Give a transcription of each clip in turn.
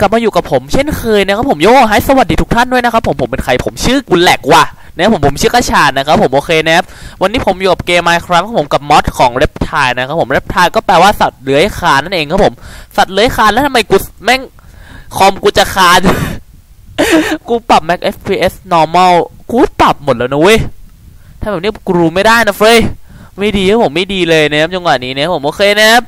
กลับมาอยู่กับผมเช่นเคยนะครับผมโย่ให้สวัสดีทุกท่านด้วยนะครับผมผมเป็นใครผมชื่อกุลแหลกว่ะนะผมผมชื่อกระชาดนะครับผมโอเคนะครับวันนี้ผมอยู่กับเกม Minecraft ครับผมกับมอดของ Reptile นะครับผม Reptile ก็แปลว่าสัตว์เลื้อยคลานนั่นเองครับผมสัตว์เลื้อยคลานแล้วทำไมกูแม่งคอมกูจะคลานกูปรับ Max FPS normal กูปรับหมดแล้วนะเว้ยถ้าแบบนี้กูรู้ไม่ได้นะเฟยไม่ดีครับผมไม่ดีเลยนะครับจังหวะนี้นะผมโอเคนะครับ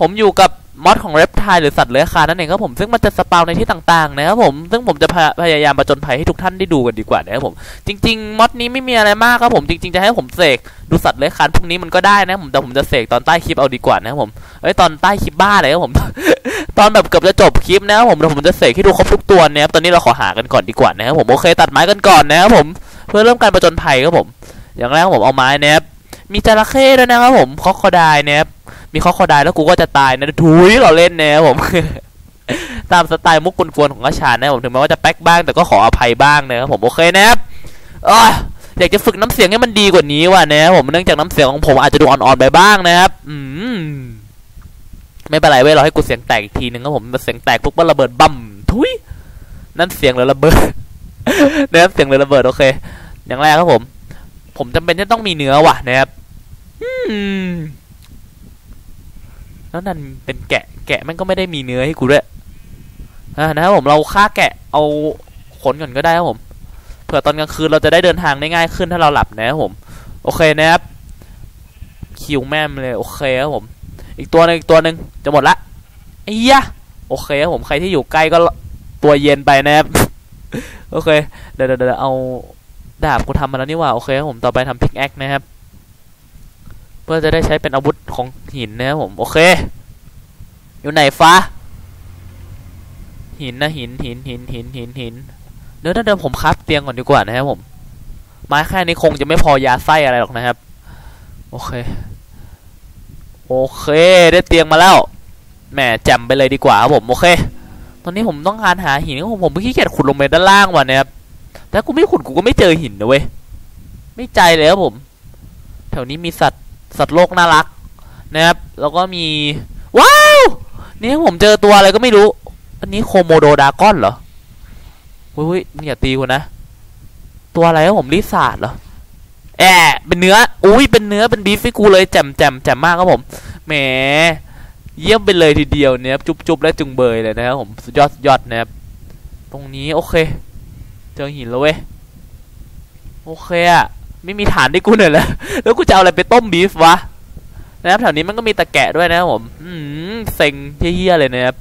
ผมอยู่กับ มอดของ Reptile หรือสัตว์เลื้อยคลานนั่นเองครับผมซึ่งมันจะสปาวในที่ต่างๆนะครับผมซึ่งผมจะพยพยายามประจนภัยให้ทุกท่านได้ดูกันดีกว่านะครับผมจริง ๆมอดนี้ไม่มีอะไรมากครับผมจริงๆจะให้ผมเสกดูสัตว์เลื้อยคลานพวกนี้มันก็ได้นะผมแต่ผมจะเสกตอนใต้คลิปเอาดีกว่านะครับผมเอ้ยตอนใต้คลิปบ้าเลยครับผมตอนแบบเกือบจะจบคลิปนะครับผมเดี๋ยวผมจะเสกให้ดูครบทุกตัวนะครับตอนนี้เราขอหากันก่อนดีกว่านะครับผมโอเคตัดไม้กันก่อนนะครับผมเพื่อเริ่มการประจนภัยครับผม อย่างแรกผมเอาไม้นะครับมีจระเข้ด้วยนะครับผมคอคอดายนะครับ มีคอคอดายแล้วกูก็จะตายนะทุยเราเล่นนะครับผม ตามสไตล์มุกกวนๆของกระชานนะผมถึงแม้ว่าจะแป๊กบ้างแต่ก็ขออภัยบ้างนะครับผมโอเคนะครับอยากจะฝึกน้ำเสียงให้มันดีกว่านี้ว่ะนะครับผมเนื่องจากน้ำเสียงของผมอาจจะดูอ่อนๆไปบ้างนะครับ อืมไม่เป็นไรเว้ยเราให้กูเสียงแตกอีกทีนึงครับผมเสียงแตกปุ๊บก็ระเบิดบั่มทุยนั่นเสียงหรือระเบิดนะครับเสียงหรือระเบิดโอเค อย่างแรกครับผม ผมจำเป็นจะต้องมีเนื้อว่ะนะครับ อืม แล้วนั่นเป็นแกะแกะมันก็ไม่ได้มีเนื้อให้กูด้วยนะครับผมเราฆ่าแกะเอาขนก่อนก็ได้ครับผมเผื่อตอนกลางคืนเราจะได้เดินทางได้ง่ายขึ้นถ้าเราหลับนะครับผม โอเคนะครับคิวแม่มเลยโอเคครับผม อีกตัวหนึงอีกตัวหนึ่งจะหมดละไอ้ยะโอเคครับผมใครที่อยู่ใกล้ก็ตัวเย็นไปนะครับโอเคเดี๋ยวเดี๋ยวเอาดาบกูทำมาแล้วนี่ว่าโอเคครับผมต่อไปทำพิกแอคนะครับ เพื่อจะได้ใช้เป็นอาวุธของหินนะครับผม โอเค อยู่ไหนฟ้า หินนะหินหินหินหินหินหินเดี๋ยวเดี๋ยวผมคับเตียงก่อนดีกว่านะครับผม ไม้แค่นี้คงจะไม่พอยาไส้อะไรหรอกนะครับ โอเค โอเค ได้เตียงมาแล้ว แหมแจ่มไปเลยดีกว่าครับผม โอเค ตอนนี้ผมต้องการหาหินผมผมขี้เกียจขุดลงไปด้านล่างว่ะนะครับแต่กูไม่ขุดกูก็ไม่เจอหินนะเว้ย ไม่ใจเลยครับผม แถวนี้มีสัตว์ สัตว์โลกน่ารักนะครับแล้วก็มีว้าวนี่ผมเจอตัวอะไรก็ไม่รู้ อันนี้โคโมโดดากอนเหรอเฮ้ยมึงอย่าตีกูนะ ตัวอะไรผมลิซาร์ดเหรอแอะเป็นเนื้อ อุ้ยเป็นเนื้อเป็นบีฟให้กูเลยแจ่มแจ่มแจ่มมากครับผมแหมเยี่ยมไปเลยทีเดียวเนี่ยจุบจุบและจุงเบยเลยนะครับผมสุดยอดสุดยอดนะครับตรงนี้โอเค เจอหินแล้วเว้ยโอเคอะ ไม่มีฐานให้กูหน่อยแล้วแล้วกูจะเอาอะไรไปต้มบีฟวะนะครับแถวนี้มันก็มีตะแกะด้วยนะครับผมอืมเซ็งเฮี้ยเลยนะครับ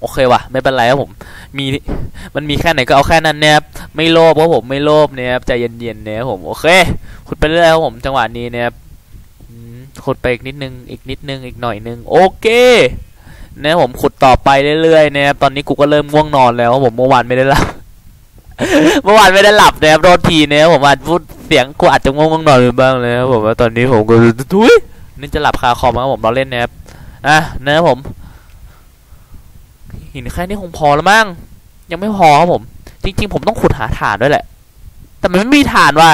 โอเควะไม่เป็นไรครับผมมีมันมีแค่ไหนก็เอาแค่นั้นนะครับไม่โลภเพราะผมไม่โลภนะครับใจเย็นๆนะครับผมโอเคขุดไปเรื่อยครับผมจังหวะนี้นะครับขุดไปอีกนิดนึงอีกนิดนึงอีกหน่อยนึงโอเคนะผมขุดต่อไปเรื่อยๆนะครับตอนนี้กูก็เริ่มง่วงนอนแล้วผมเมื่อวานไม่ได้หลับ เมื่อวานไม่ได้หลับนะครับโทษทีนะครับผมอาจพูดเสียงกูอาจจะง่วงๆนอนไปบ้างเลยครับผมว่าตอนนี้ผมก็ทุยนี่จะหลับคาคอมครับผมเราเล่นนะครับอะนะครับผมหินแค่นี้คงพอแล้วมั้งยังไม่พอครับผม จริง ๆ ผมต้องขุดหาถ่านด้วยแหละ แต่มันไม่มีถ่านว่ะ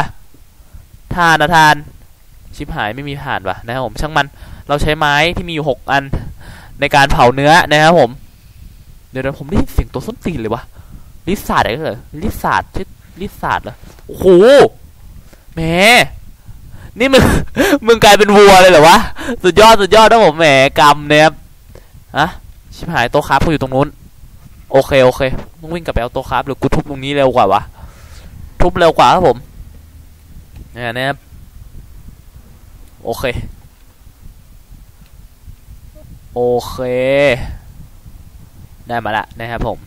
ถ่านนะถ่าน ชิบหายไม่มีถ่านว่ะนะครับผม ช่างมันเราใช้ไม้ที่มีอยู่หกอันในการเผาเนื้อนะครับผม เดี๋ยวผมได้ยินเสียงตัวส้นตีนเลยวะ ลิซาร์ดอะไรเหรอลิซาร์ดชื่อลิซาร์ดเหรอโอ้โหแหมนี่มึงมึงกลายเป็นวัวเลยเหรอวะสุดยอดสุดยอดนะผมแหมกรรมเนี่ยครับอะชิบหายโต๊ะคราฟกูอยู่ตรงนู้น โอเคโอเคต้องวิ่งกลับไปเอาโต๊ะคราฟหรือกูทุบตรงนี้เร็วกว่าวะทุบเร็วกว่าครับผมเนี่ยนะครับโอเค โอเค ได้มาละนะครับผม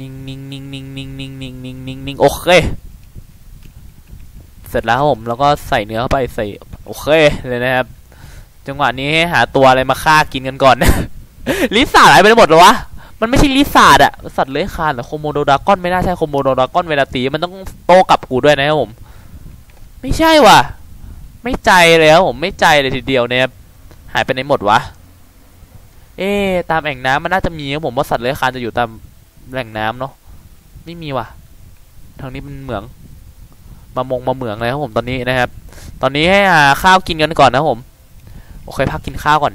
นิ่งนิ่งนิ่งนิ่งนิ่งนิ่งนิ่งนิ่งนิ่งนิ่งโอเค เสร็จแล้วครับผมแล้วก็ใส่เนื้อเข้าไปใส่ โอเคเลยนะครับ จังหวะนี้ให้หาตัวอะไรมาฆ่ากินกันก่อนลิซ่าหายไปหมดเลยวะมันไม่ใช่ลิซ่าอะสัตว์เลื้อยคลานหรือโคโมโดดากอนไม่น่าใช่โคโมโดดากอนเวลาตีมันต้องโตกลับกูด้วยนะครับผม ไม่ใช่ว่ะ ไม่ใจเลยครับผมไม่ใจเลยทีเดียวเนี่ยหายไปไหนหมดวะเอ๊ะตามแอ่งน้ำมันน่าจะมีครับผมว่าสัตว์เลื้อยคลานจะอยู่ตาม แหล่งน้ำเนาะไม่มีว่ะ ทางนี้เป็นเหมือง มามงมาเหมืองเลยครับผมตอนนี้นะครับ ตอนนี้ให้หาข้าวกินกันก่อนนะผม โอเคพักกินข้าวก่อน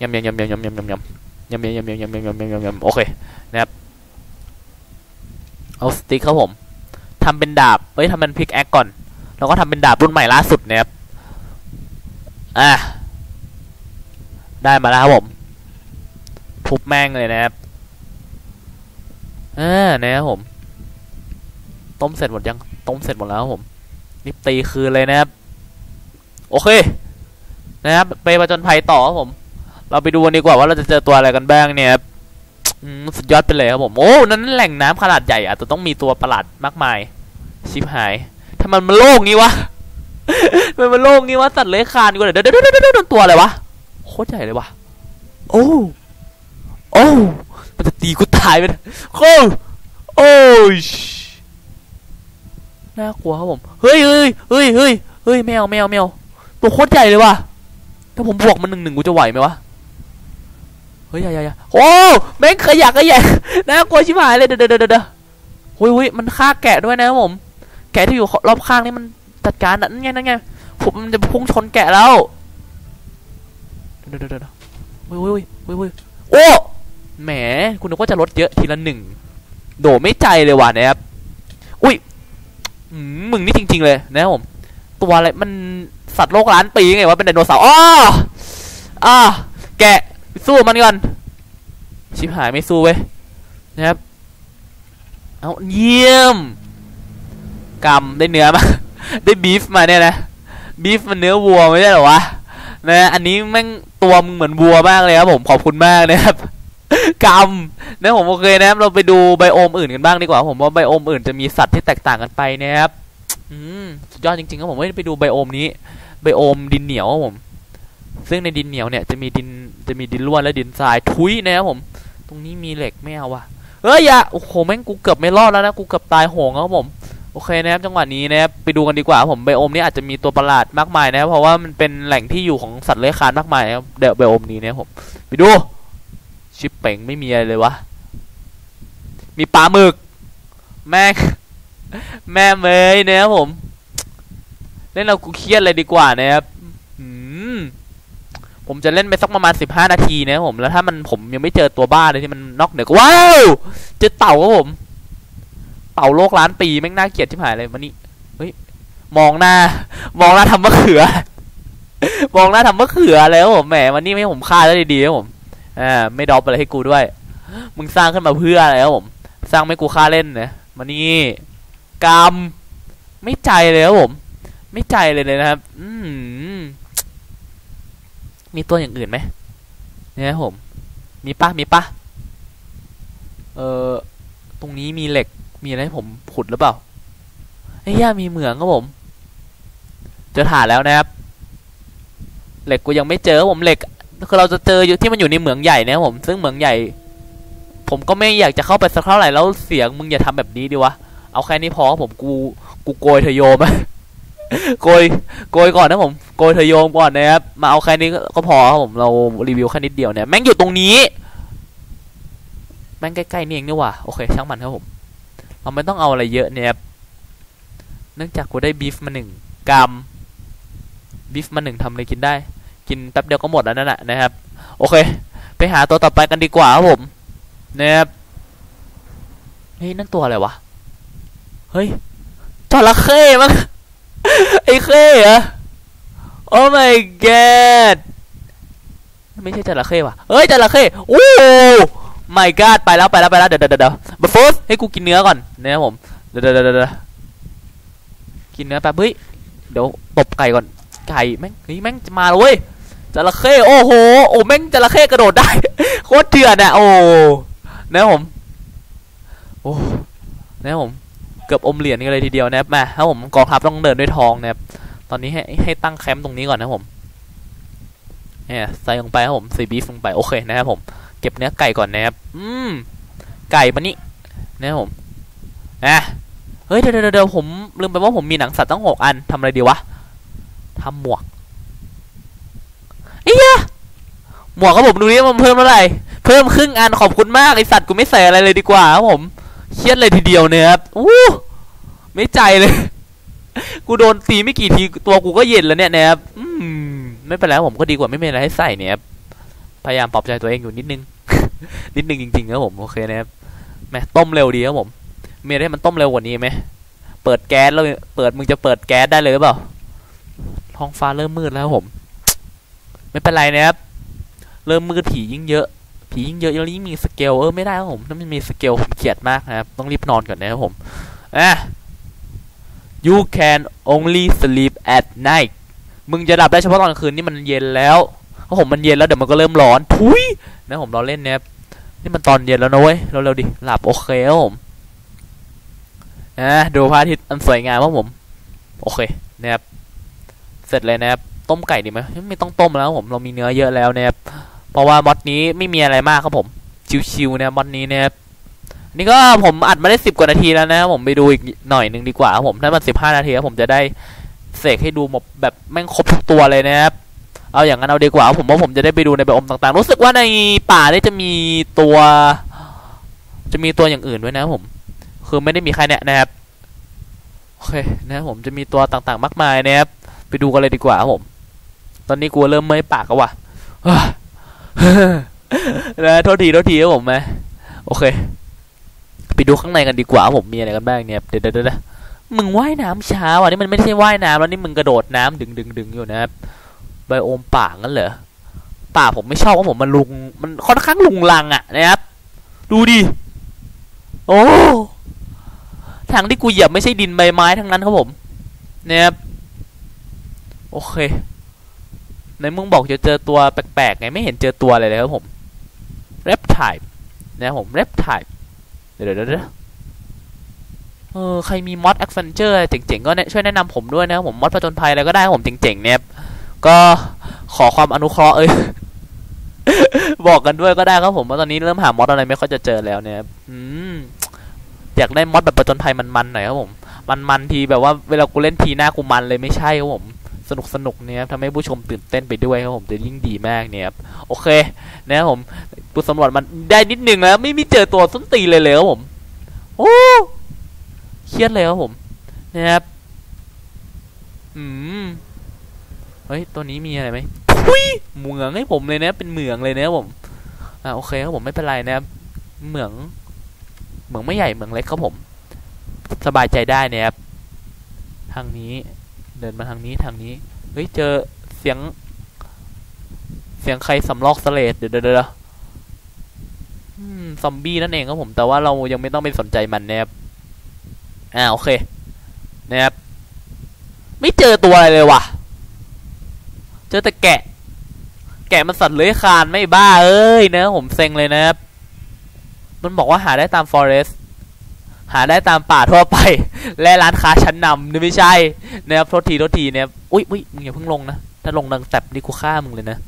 ยำยำยำยำยำยำยำยำยำยำยำยำยำยำยำยำยำยำโอเคนะครับ เอาสติ๊กครับผมทำเป็นดาบเอ้ยทำเป็นพิกแอคก่อน แล้วก็ทำเป็นดาบรุ่นใหม่ล่าสุดนะครับ อะ ได้มาแล้วครับผม ทุบแม่งเลยนะครับ อ่านะครับผม ต้มเสร็จหมดยัง ต้มเสร็จหมดแล้วครับผมรีบตีคืนเลยนะครับ โอเค นะครับไปประจนภัยต่อครับผม เราไปดูกันดีกว่าว่าเราจะเจอตัวอะไรกันบ้างเนี่ยครับสุดยอดไปเลยครับผม โอ้นั้นแหล่งน้ำขนาดใหญ่อาจจะต้องมีตัวประหลาดมากมาย ชิบหายทำไมมันโล่งงี้วะทำไมมันโล่งงี้วะสัตว์เลื้อยคลานกูเลยเดี๋ยวเดี๋ยวเดี๋ยวตัวอะไรวะโคตรใหญ่เลยวะโอ้โอ้ ตีกูตายไปโอ้โอ้ยน่ากลัวครับผม เฮ้ยเฮ้ยเฮ้ยเฮ้ยเฮ้ยแมวแมวแมวตัวโคตรใหญ่เลยว่ะ ถ้าผมบวกมันหนึ่งหนึ่งกูจะไหวไหมวะ เฮ้ยอย่าอย่าอย่โอ้แม่งขยักขยะน่ากลัวชิบหายเลยเดี๋ยวเดี๋ยวเดี๋ยวเดี๋ยวเฮ้ยเฮ้ยมันฆ่าแกะด้วยนะครับผม แกะที่อยู่รอบข้างนี่มันจัดการนั่นไงนั่นไงผมมันจะพุ่งชนแกะแล้วเดี๋ยวเดี๋ยวเดี๋ยวเฮ้ยเฮ้ยเฮ้ยเฮ้ยโอ้ แหม คุณนึกว่าจะลดเยอะทีละหนึ่ง โดไม่ใจเลยว่ะนะครับ อุ้ยมึงนี่จริง ๆ เลยนะครับผม ตัวอะไรมันสัตว์โลกล้านปีไงวะเป็นไดโนเสาร์อ้ออ่าแกะสู้มันก่อน ชิบหายไม่สู้เว้ยนะครับ เอาเยี่ยมกำได้เนื้อมา ได้บีฟมาเนี่ยนะ บีฟมันเนื้อวัวไม่ใช่หรอวะนะอันนี้แม่งตัวมึงเหมือนวัวมากเลยครับผมขอบคุณมากนะครับ กำนะผมโอเคนะครับเราไปดูไบโอมอื่นกันบ้างดีกว่าผมว่าไบโอมอื่นจะมีสัตว์ที่แตกต่างกันไปนะครับอืมสุดยอดจริงๆครับผมไม่ไปดูไบโอมนี้ไบโอมดินเหนียวครับผม ซึ่งในดินเหนียวเนี่ยจะมีดินจะมีดินร่วนและดินทรายทุยนะครับผม ตรงนี้มีเหล็กไม่เอาว่ะเฮ้ยอย่าโอ้โหแม่งกูเกือบไม่รอดแล้วนะกูเกือบตายโหงแล้วครับผมโอเคนะครับจังหวะนี้นะครับไปดูกันดีกว่าผมไบโอมนี้อาจจะมีตัวประหลาดมากมายนะครับเพราะว่ามันเป็นแหล่งที่อยู่ของสัตว์เลื้อยคลานมากมายนะครับเดี๋ยวไบโอมนี้นะครับผมไปดู ชิปเป่งไม่มีอะไรเลยวะ มีปลาหมึก แม่แม่เมยนะครับผม เล่นเรากูเครียดเลยดีกว่านะครับผมจะเล่นไปสักประมาณสิบห้านาทีนะครับผม แล้วถ้ามันผมยังไม่เจอตัวบ้าเลยที่มันนอกเหนือว้าวเจอเต่าครับผม เต่าโลกล้านปีแม่งน่าเกลียดชิบหายเลยมันนี่เฮ้ยมองหน้า มองหน้าทำมะเขือ มองหน้าทำมะเขืออะไรครับผมแหมวันนี้ไม่ผมฆ่าได้วดีๆครับผม อ่าไม่ดรอปอะไรให้กูด้วย มึงสร้างขึ้นมาเพื่ออะไรครับผม สร้างไม่กูฆ่าเล่นนะมานี่กรรมไม่ใจเลยครับผม ไม่ใจเลยเลยนะครับ อืมมีตัวอย่างอื่นไหมเนี่ยครับผม มีปะมีปะเออตรงนี้มีเหล็กมีอะไรให้ผมขุดหรือเปล่าไอ้ย่ามีเหมืองครับผม เจอถ่านแล้วนะครับ เหล็กกูยังไม่เจอครับผมเหล็ก คือเราจะเจออยู่ที่มันอยู่ในเหมืองใหญ่นะผม ซึ่งเหมืองใหญ่ ผมก็ไม่อยากจะเข้าไปสักเท่าไหร่แล้วเสียงมึงอย่าทำแบบนี้ดิวะ เอาแค่นี้พอผมกูกูโกยเธอโยมโกยโกยก่อนนะผมโกยเธอโยมก่อนนะครับมาเอาแค่นี้ก็พอครับผมเรารีวิวแค่นิดเดียวเนี่ยแม่งอยู่ตรงนี้แม่งใกล้ๆนี่เองนี่ว่าโอเคช่างมันครับผมเราไม่ต้องเอาอะไรเยอะเนี่ยครับเนื่องจากกูได้บีฟมาหนึ่งกรัมบีฟมาหนึ่งทำอะไรกินได้ กินแป๊บเดียวก็หมดแล้วนั่นแหละนะครับ โอเค ไปหาตัวต่อไปกันดีกว่าครับผมนะครับเฮ้ยนั่นตัวอะไรวะ เฮ้ยจระเข้มั้งไอ้เข้เหรอโอ้ my god ไม่ใช่จระเข้ว่ะเฮ้ยจระเข้โอ้ my god ไปแล้วไปแล้วไปแล้วเดี๋ยวเดี๋ยวเดี๋ยวบัฟฟให้กูกินเนื้อก่อนนะครับผมเดี๋ยวเดี๋ยวเดี๋ยวเดะกินเนื้อแป๊บเฮ้ยเดี๋ยวตบไก่ก่อนไก่แม่งเฮ้ยแม่งจะมาเลย จระเข้โอ้โหโอ้แม่งจระเข้กระโดดได้โคตรเถื่อนอะโอ้นะผมโอ้นะผมเกือบอมเหรียญกันเลยทีเดียวนะครับมาถ้าผมกองทัพต้องเดินด้วยทองนะครับตอนนี้ให้ให้ตั้งแคมป์ตรงนี้ก่อนนะผมเนี่ยใส่ลงไปครับผมใส่บีฟลงไปโอเคนะครับผมเก็บเนื้อไก่ก่อนนะครับอืมไก่มานี่นะครับผมอะเฮ้ยเดี๋ยวเดี๋ยวเดี๋ยวผมลืมไปว่าผมมีหนังสัตว์ตั้งหกอันทำอะไรดีวะทำหมวก เอ้ยหมวกครับผมดูนี่มันเพิ่มเท่าไหร่เพิ่มครึ่งอันขอบคุณมากไอสัตว์กูไม่ใส่อะไรเลยดีกว่าครับผมเครียดเลยทีเดียวเนี่ยครับอู้ไม่ใจเลย กูโดนตีไม่กี่ทีตัวกูก็เย็นแล้วเนี่ยนะครับอืมไม่เป็นไรผมก็ดีกว่าไม่มีอะไรให้ใส่เนี่ยครับพยายามปลอบใจตัวเองอยู่นิดนึง นิดนึงจริงๆครับผมโอเคนะครับแม่ต้มเร็วดีครับผมมีอะไรให้มันต้มเร็วกว่านี้ไหมเปิดแก๊สแล้วเปิดมึงจะเปิดแก๊สได้เลยหรือเปล่าท้องฟ้าเริ่มมืดแล้วครับผม ไม่เป็นไรนะครับ เริ่มมืดผียิ่งเยอะ ผียิ่งเยอะยิ่งมีสเกลเออไม่ได้ครับผมถ้ามันมีสเกลผมเกลียดมากนะครับต้องรีบนอนก่อนนะครับผมอะ you can only sleep at night มึงจะหลับได้เฉพาะตอนกลางคืนนี่มันเย็นแล้วเพราะผมมันเย็นแล้วเดี๋ยวมันก็เริ่มร้อนทุยนะผมรอเล่นนะครับนี่มันตอนเย็นแล้วนะเว้ยเร็วๆดิหลับโอเคครับผมนะดูพระอาทิตย์อันสวยงามครับผม โอเคนะครับเสร็จเลยนะครับ ต้มไก่ดีไหมไม่ต้องต้มแล้วผมเรามีเนื้อเยอะแล้วนะครับเพราะว่ามอดนี้ไม่มีอะไรมากครับผมชิวๆนะครับมอดนี้นะครับนี่ก็ผมอัดมาได้สิบกว่านาทีแล้วนะครับผมไปดูอีกหน่อยหนึ่งดีกว่าครับผมถ้ามันสิบห้านาทีครับผมจะได้เสกให้ดูหมดแบบแม่งครบทุกตัวเลยนะครับเอาอย่างนั้นเอาดีกว่าผมว่าผมจะได้ไปดูในใบบอมต่างๆ รู้สึกว่าในป่าเนี่ยจะมีตัว จะมีตัวอย่างอื่นด้วยนะผม คือไม่ได้มีใครแนะนะครับโอเคนะผมจะมีตัวต่างๆ มากมายนะครับไปดูกันเลยดีกว่าผม ตอนนี้กูเริ่มเมื่อยปากแล้วว่ะนะโทษทีโทษทีครับผมนะโอเค ไปดูข้างในกันดีกว่าผมมีอะไรกันบ้างเนี่ยเดี๋ยวเดี๋ยวเดี๋ยวมึงว่ายน้ำช้าว่ะนี่มันไม่ใช่ว่ายน้ำแล้วนี่มึงกระโดดน้ำดึงดึงดึงอยู่นะครับไบโอมป่างั้นเหรอป่าผมไม่ชอบว่าผมมันลุงมันค่อนข้างลุงลังอะนะครับ ดูดิโอ้ทางที่กูเหยียบไม่ใช่ดินใบไม้ทั้งนั้นครับผมนะครับโอเค ในมึงบอกจะเจอตัวแปลกๆไงไม่เห็นเจอตัวอะไรเลยครับผมเรปไทป์นะครับผมเรปไทป์เดี๋ยวเดี๋ยวเดี๋ยวเออใครมีมอดแอคเซนเจอร์เจ๋งๆก็ช่วยแนะนำผมด้วยนะครับผมมอดผจญภัยอะไรก็ได้ผมเจ๋งๆเนี่ยก็ขอความอนุเคราะห์เอ้ยบอกกันด้วยก็ได้ครับผมว่าตอนนี้เริ่มหามอดอะไรไม่ค่อยจะเจอแล้วเนี่ยอืมอยากได้มอดแบบผจญภัยมันๆหน่อยครับผม มันๆทีแบบว่าเวลากูเล่นทีหน้ากูมันเลยไม่ใช่ครับผม สนุกสนุกเนี่ยทำให้ผู้ชมตื่นเต้นไปด้วยครับผมจะยิ่งดีมากเนี่ยครับโอเคนะครับผมกูสำรวจมันได้นิดนึงแล้วไม่มีเจอตัวส้นตีนเลยเลยครับผมโอ้เครียดเลยครับผมนะครับอืมเฮ้ยตัวนี้มีอะไรไหมทุยเหมืองให้ผมเลยนะเป็นเหมืองเลยนะครับผมอ่าโอเคครับผมไม่เป็นไรนะครับเหมือง เหมืองไม่ใหญ่เหมืองเล็กครับผม สบายใจได้นะครับทางนี้ เดินมาทางนี้ทางนี้ เฮ้ย เจอเสียง เสียงใครสำลอกสเลดเดี๋ยวเดี๋ยวเดี๋ยวซอมบี้นั่นเองครับผม แต่ว่าเรายังไม่ต้องไปสนใจมันนะครับ อ่าโอเค นะครับ ไม่เจอตัวอะไรเลยว่ะ เจอแต่แกะ แกะมันสัตว์เลื้อยคลานไม่บ้าเอ้ยนะผมเซ็งเลยนะครับ มันบอกว่าหาได้ตามฟอเรส หาได้ตามป่าทั่วไป และร้านค้าชั้นนำนี่ไม่ใช่นะครับโทษทีโทษทีนะครับอุ้ยอุ้ยมึงอย่าเพิ่งลงนะ ถ้าลงดังแตบนี่กูฆ่ามึงเลยนะ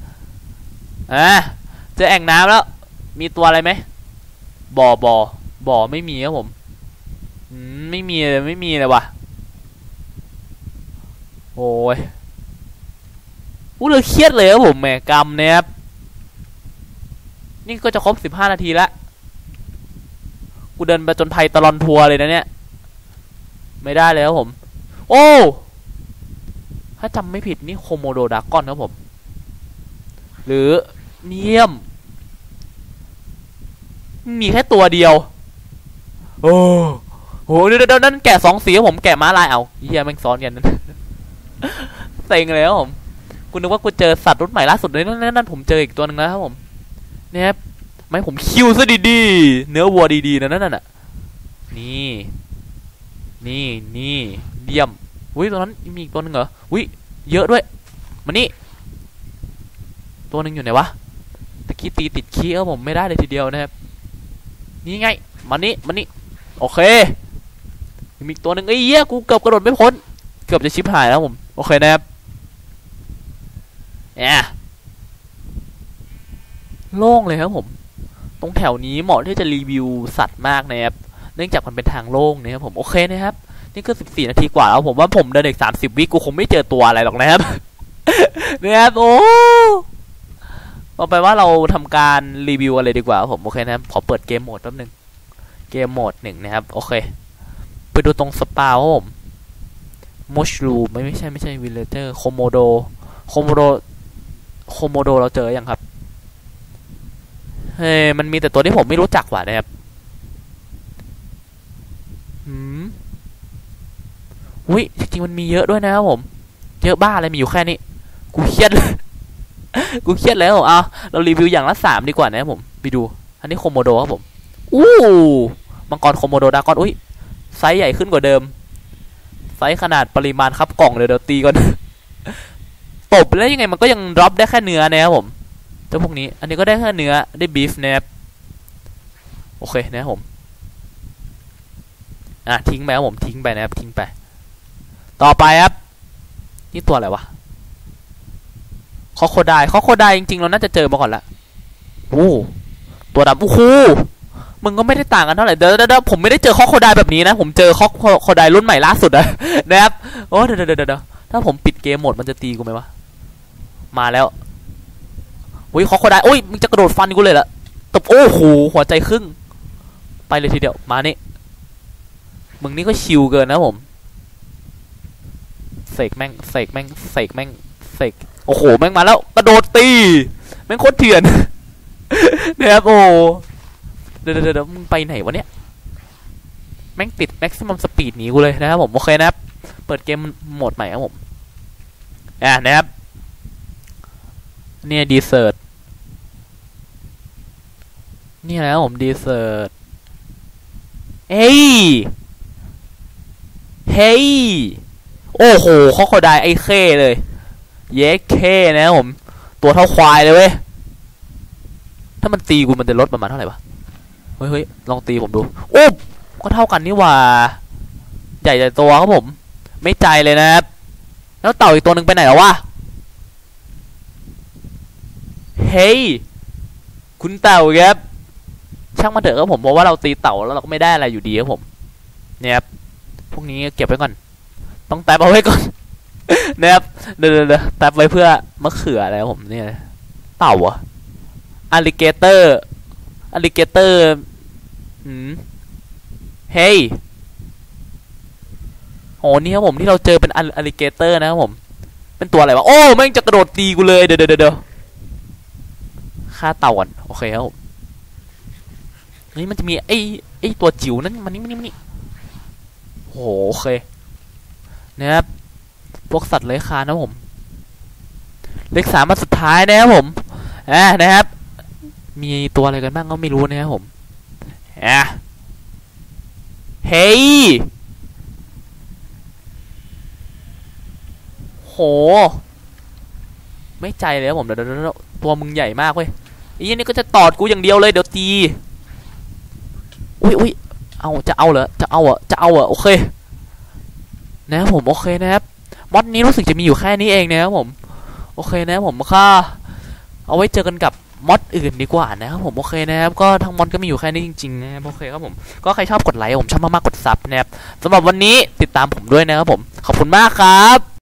อะเจอแอ่งน้ำแล้ว มีตัวอะไรไหมบ่อบ่อบ่อไม่มีครับผมไม่มีเลยไม่มีเลยว่ะโอ้ยอู้เลยเครียดเลยครับผมแหมกรรมเนี่ยครับนี่ก็จะครบสิบห้านาทีละ กูเดินไปจนภัยตลอนทัวร์เลยนะเนี่ย ไม่ได้เลยครับผม โอ้ ถ้าจำไม่ผิดนี่โคโมโดดากอนครับผม หรือเนียม มีแค่ตัวเดียว โอ้โหเดี๋ยวนั่นแกะสองสีครับผมแกะม้าลายเอาเฮียแม่งซ้อนกันนั่นเซ็งเลยครับผมกูนึกว่ากูเจอสัตว์รุ่นใหม่ล่าสุดเลยนั่นนั่นผมเจออีกตัวหนึ่งนะครับผม เนี่ยครับ ไม่ผมคิวซะดีๆ เนื้อวัวดีๆนะนั่นน่ะ นี่ นี่ นี่เยี่ยมอุ้ยตัวนั้นมีอีกตัวหนึ่งเหรอ อุ้ยเยอะด้วย มานี่ ตัวหนึ่งอยู่ไหนวะ ตะกี้ตีติดขี้ครับผมไม่ได้เลยทีเดียวนะครับ นี่ไง มานี่ มานี่ โอเค มีอีกตัวหนึ่งไอ้เหี้ย กูเกือบกระโดดไม่พ้น เกือบจะชิบหายแล้วผม โอเคนะครับเนี่ยโล่งเลยครับผม ตรงแถวนี้เหมาะที่จะรีวิวสัตว์มากนะครับ เนื่องจากมันเป็นทางโล่งนะครับผมโอเคนะครับ นี่ก็สิบสี่นาทีกว่าแล้วผมว่าผมเดินอีกสามสิบวิกูคงไม่เจอตัวอะไรหรอกนะครับนะครับโอ้ต่อไปว่าเราทำการรีวิวอะไรดีกว่าครับผมโอเคนะครับขอเปิดเกมโหมดแป๊บนึงเกมโหมดหนึ่งนะครับ โอเค ไปดูตรงสปาผมมชรูไม่ไม่ใช่ไม่ใช่วิลเลเจอร์โคโมโดโคโมโดโคโมโดเราเจออยังครับ เฮ้ยมันมีแต่ตัวที่ผมไม่รู้จักว่ะนะครับหืมอุ้ยจริงๆมันมีเยอะด้วยนะครับผม เยอะบ้าอะไรมีอยู่แค่นี้ กูเครียดเลยกูเครียดแล้วเอาเรารีวิวอย่างละสามดีกว่านะครับผม ไปดู อันนี้โคโมโดครับผม อู้ มังกรโคโมโดดากอน อุ้ย ไซส์ใหญ่ขึ้นกว่าเดิม ไซส์ขนาดปริมาณครับกล่องเดี๋ยวเดี๋ยวตีก่อน ตบแล้วยังไงมันก็ยังดรอปได้แค่เนื้อนะครับผม เจ้าพวกนี้ อันนี้ก็ได้แค่เนื้อได้บีฟนะครับโอเคนะครับผมอะทิ้งไปครับผมทิ้งไปนะครับทิ้งไป ต่อไปครับ นี่ตัวอะไรวะคอโคไดคอโคไดจริงๆเราน่าจะเจอมาก่อนละโอ้ตัวดำโอ้โหมึงก็ไม่ได้ต่างกันเท่าไหร่เดี๋ยวเดี๋ยวผมไม่ได้เจอคอโคไดแบบนี้นะ ผมเจอคอโคไดรุ่นใหม่ล่าสุดนะนะครับโอ้เดี๋ยวเดี๋ยวเดี๋ยวถ้าผมปิดเกมหมดมันจะตีกูไหมวะมาแล้ว อุ้ยคอโคได้อุ้ยมึงจะกระโดดฟันกูเลยเหรอตบโอ้โหหัวใจครึ่ง ไปเลยทีเดียวมานี่มึงนี่ก็ชิวเกินนะผมเสกแม่งเสกแม่งเสกแม่งเสกโอ้โหแม่งมาแล้วกระโดดตีแม่งโคตรเถื่อนนะครับโอ้เดี๋ยวเดี๋ยวมึงไปไหนวะเนี่ยแม่งติด maximum speed หนีกูเลยนะครับผมโอเคนะครับ เปิดเกมโหมดใหม่ครับผมอ่านะครับ เนี่ยดีเซอร์ตนี่และครับผมดีเซอร์ตเฮ้ย เฮ้ย โอ้โหเขาขอได้ไอ้เข้เลย เย้เคนะผม ตัวเท่าควายเลยเว้ย ถ้ามันตีกูมันจะลดประมาณเท่าไหร่วะ เฮ้ยเฮ้ยลองตีผมดู โอ้ก็เท่ากันนี่ว่า ใหญ่แต่ตัวครับผม ไม่ใจเลยนะครับ แล้วเต่าอีกตัวหนึ่งไปไหนแล้ววะ เฮ้ยคุณเต่าครับ ช่างมาเถอะครับผมเพราะว่าเราตีเต่าแล้วเราก็ไม่ได้อะไรอยู่ดีครับผม เนี่ยครับพวกนี้เก็บไว้ก่อน ต้องแตบเอาไว้ก่อนนะครับเดี๋ยวเดี๋ยวแตบไว้เพื่อมะเขืออะไรครับผมเนี่ย เต่าอะอลิเกเตอร์อลิเกเตอร์หืมเฮ้ยโอ้นี่ครับผมที่เราเจอเป็นอลิเกเตอร์นะครับผม เป็นตัวอะไรวะ โอ้แม่งจะกระโดดตีกูเลยเดี๋ยวเดี๋ยวเดี๋ยว ฆ่าเต่าก่อนโอเคครับผมนี่มันจะมีไอ้ไอ้ตัวจิ๋วนั่นมันนี่มันนี่มันนี่โหโอเคนะครับพวกสัตว์เลื้อยคานนะผม เลขสามมาสุดท้ายนะครับผมอ่านะครับ มีตัวอะไรกันบ้างก็ไม่รู้นะครับผมอะเฮ้ยโห ไม่ใจเลยครับผมเดี๋ยวตัวมึงใหญ่มากเว้ย ไอ้ยี่นี่ก็จะตอดกูอย่างเดียวเลยเดี๋ยวตี อุ้ยอุ้ยเอาจะเอาเหรอ จะเอาเหรอ จะเอาเหรอ โอเค นะครับผมโอเคนะครับ มอดนี้รู้สึกจะมีอยู่แค่นี้เองนะครับผม โอเคนะครับผมค่ะเอาไว้เจอกันกับมอดอื่นดีกว่านะครับผมโอเคนะครับก็ทั้งมอดก็มีอยู่แค่นี้จริงๆนะครับโอเคครับผมก็ใครชอบกดไลค์ผมชอบมากๆกดซับนะครับสำหรับวันนี้ติดตามผมด้วยนะครับผม ขอบคุณมากครับ